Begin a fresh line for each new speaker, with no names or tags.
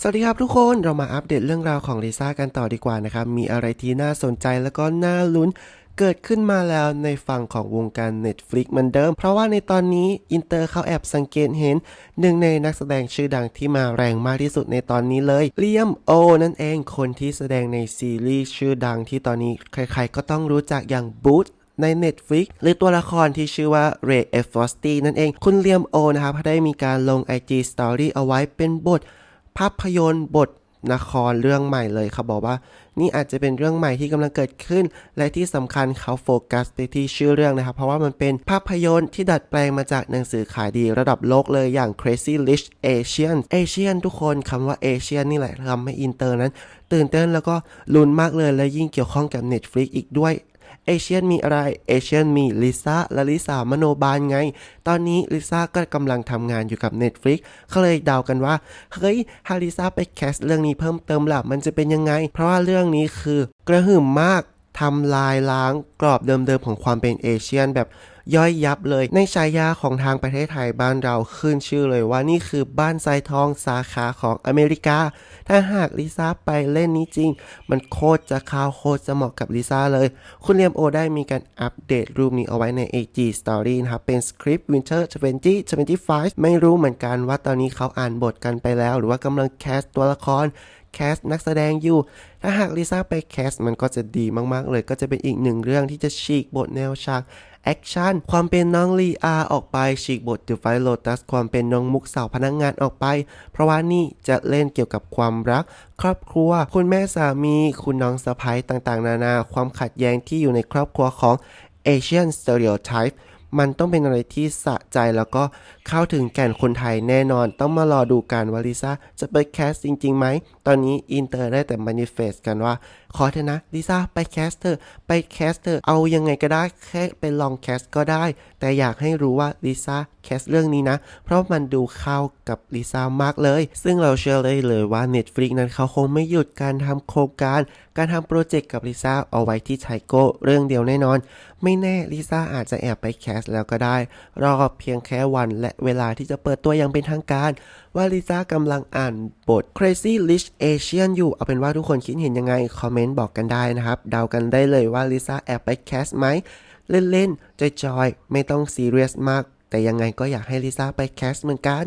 สวัสดีครับทุกคนเรามาอัปเดตเรื่องราวของลิซ่ากันต่อดีกว่านะครับ มีอะไรที่น่าสนใจแล้วก็น่าลุ้นเกิดขึ้นมาแล้วในฝั่งของวงการ Netflix เหมือนเดิม เพราะว่าในตอนนี้อินเตอร์เขาแอบสังเกตเห็น หนึ่งในนักแสดงชื่อดังที่มาแรงมากที่สุดในตอนนี้เลยเลียมโอนั่นเองคนที่แสดงในซีรีส์ชื่อดังที่ตอนนี้ใครๆก็ต้องรู้จักอย่างบูธใน Netflix หรือตัวละครที่ชื่อว่า Ray F. Frosty นั่นเอง คุณเลียมโอนะครับได้มีการลง IG Story เอาไว้เป็นบท ภาพยนตร์บทละครเรื่องใหม่เลยเขาบอกว่า นี่อาจจะเป็นเรื่องใหม่ที่กำลังเกิดขึ้น และที่สำคัญเขาโฟกัสไปที่ชื่อเรื่องนะครับ เพราะว่ามันเป็นภาพยนตร์ที่ดัดแปลงมาจากหนังสือขายดีระดับโลกเลยอย่าง Crazy Rich Asian Asian ทุกคนคำว่า Asian นี่แหละทำให้อินเตอร์นั้น ตื่นเต้นแล้วก็ลุ้นมากเลยและยิ่งเกี่ยวข้องกับ Netflix อีกด้วย เอเชียนมีอะไรเอเชียนมีลิซ่าและลิซ่ามโนบาลไง ตอนนี้ลิซ่าก็กำลังทำงานอยู่กับ Netflix เขาเลยเดากันว่า เฮ้ยฮาลิซ่าไปแคสเรื่องนี้เพิ่มเติมล่ะมันจะเป็นยังไง เพราะว่าเรื่องนี้คือกระหึ่มมากทำลายล้างกรอบเดิมๆของความเป็นเอเชียนแบบ ย่อยยับเลย ในฉายาของทางประเทศไทยบ้านเราขึ้นชื่อเลยว่านี่คือบ้านทรายทองสาขาของอเมริกา ถ้าหากลิซ่าไปเล่นนี้จริง มันโคตรจะข่าวโคตรจะเหมาะกับลิซ่าเลย คุณเลียมโอได้มีการอัปเดตรูปนี้เอาไว้ใน AG Story นะครับ เป็นสคริปต์ Winter 2025 ไม่รู้เหมือนกันว่าตอนนี้เขาอ่านบทกันไปแล้ว หรือว่ากำลังแคสตัวละครแคสนักแสดงอยู่ ถ้าหากลิซ่าไปแคสมันก็จะดีมากๆเลย ก็จะเป็นอีกหนึ่งเรื่องที่จะฉีกบทแนวฉาก แอคชั่นความเป็นน้องลีอาออกไปฉีกบท The Fight Lotus ความเป็นน้องมุกสาวพนักงงานออกไป เพราะว่านี่จะเล่นเกี่ยวกับความรัก ครอบครัว คุณแม่สามี คุณน้องสะพ้ยต่างๆ นานา ความขัดแย้งที่อยู่ในครอบครัวของ Asian Stereotype มันต้องเป็นอะไรที่สะใจแล้วก็เข้าถึงแก่นคนไทยแน่นอน ต้องมารอดูกันว่าลิซ่าจะไปแคสจริงๆไหม ตอนนี้อินเตอร์ได้แต่มานิเฟสกันว่า ขอเถอะนะลิซ่าไปแคสเถอะไปแคสเถอะเอายังไงก็ได้แค่ไปลองแคสก็ได้ แต่อยากให้รู้ว่าลิซ่าแคสเรื่องนี้นะ เพราะมันดูเข้ากับลิซ่ามากเลย ซึ่งเราเชื่อเลยเลยว่า Netflix นั้นเขาคงไม่หยุดการทำโครงการ การทำโปรเจกต์กับลิซ่าเอาไว้ที่ไทโก้เรื่องเดียวแน่นอน ไม่แน่ลิซ่าอาจจะแอบไปแคสแล้วก็ได้ รอเพียงแค่วันและเวลาที่จะเปิดตัวอย่างเป็นทางการ ว่าลิซ่ากำลังอ่านบท Crazy Rich Asian อยู่ เอาเป็นว่าทุกคนคิดเห็นยังไง คอมเมนต์บอกกันได้นะครับ เดากันได้เลยว่าลิซ่าแอบไปแคสไหม เล่นๆจอยๆ ไม่ต้องซีเรียสมาก แต่ยังไงก็อยากให้ลิซ่าไปแคสเหมือนกัน